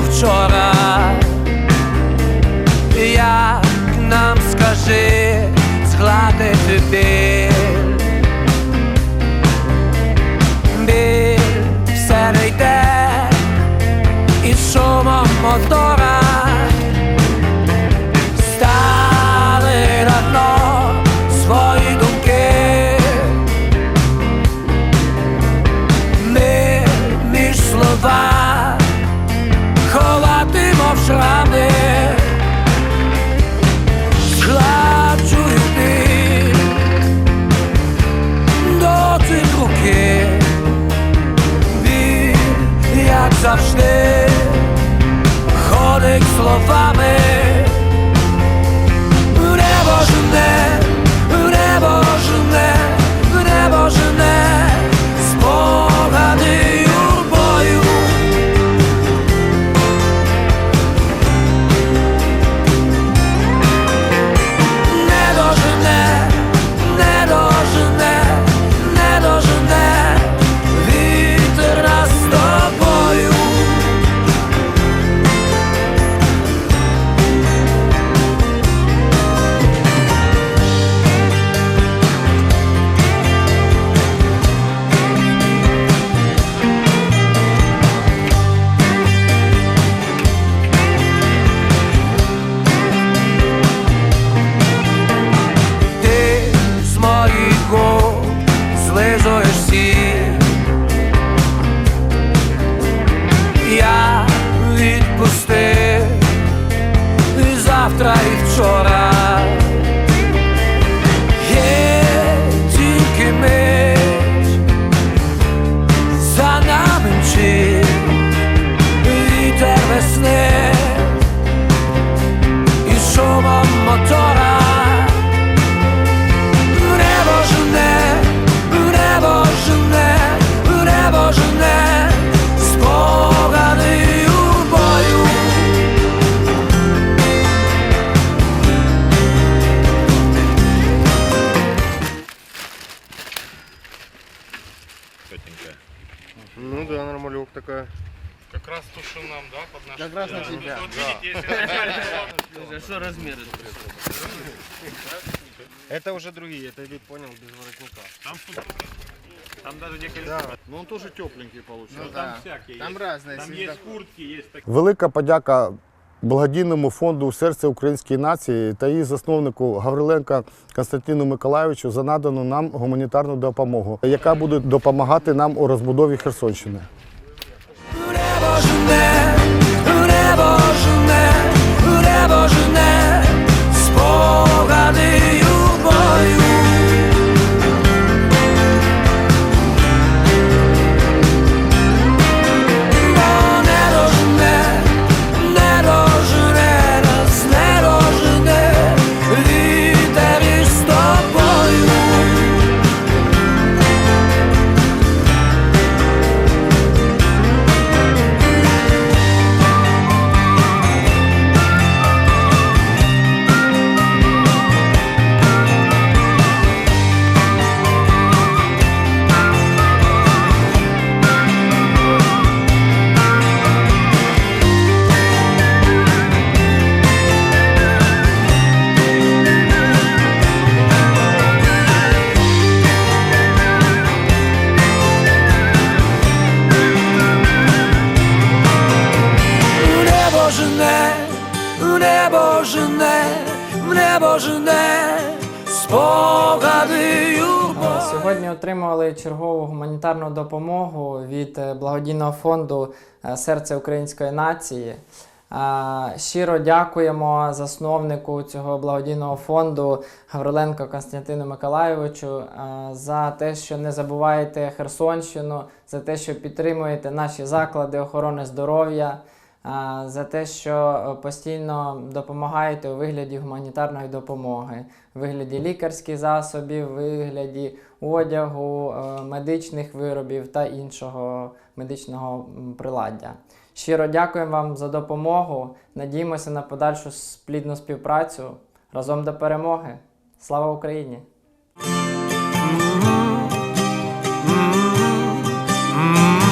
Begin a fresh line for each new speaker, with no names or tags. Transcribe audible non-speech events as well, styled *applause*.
вчора. Як нам скажи згладити біль Біль все не йде і шумом мотора ховатимо шрами
Тетенька.
Ну да, нормалек такая.
Как раз то, что нам, да, под наш...
Как раз на тебя.
Вот видите, если начальник
Слушай, а *laughs* что размеры?
Это уже другие, это вид понял без воротника.
Там, там даже некоторые...
Да, но он тоже тепленький получился.
Ну, там всякие
Там
есть.
разные.
Там
если
есть
так-
куртки, есть такие.
Велика подяка благодійному фонду Серце української нації та її засновнику Гавриленка Константину Миколаївичу за надану нам гуманітарну допомогу, яка буде допомагати нам у розбудові Херсонщини.
Жене, в небо жене.
Сьогодні отримали чергову гуманітарну допомогу від е, благодійного фонду е, Серце української нації. Е, Щиро дякуємо засновнику цього благодійного фонду Гавриленко Константину Миколайовичу е, за те, що не забуваєте Херсонщину, за те, що підтримуєте наші заклади охорони здоров'я, за те, що е, постійно допомагаєте у вигляді гуманітарної допомоги, у вигляді лікарських засобів, у вигляді одягу, е, медичних виробів та іншого медичного приладдя. Щиро дякуємо вам за допомогу. Надіємося на подальшу плідну співпрацю. Разом до перемоги. Слава Україні!
Mm-hmm.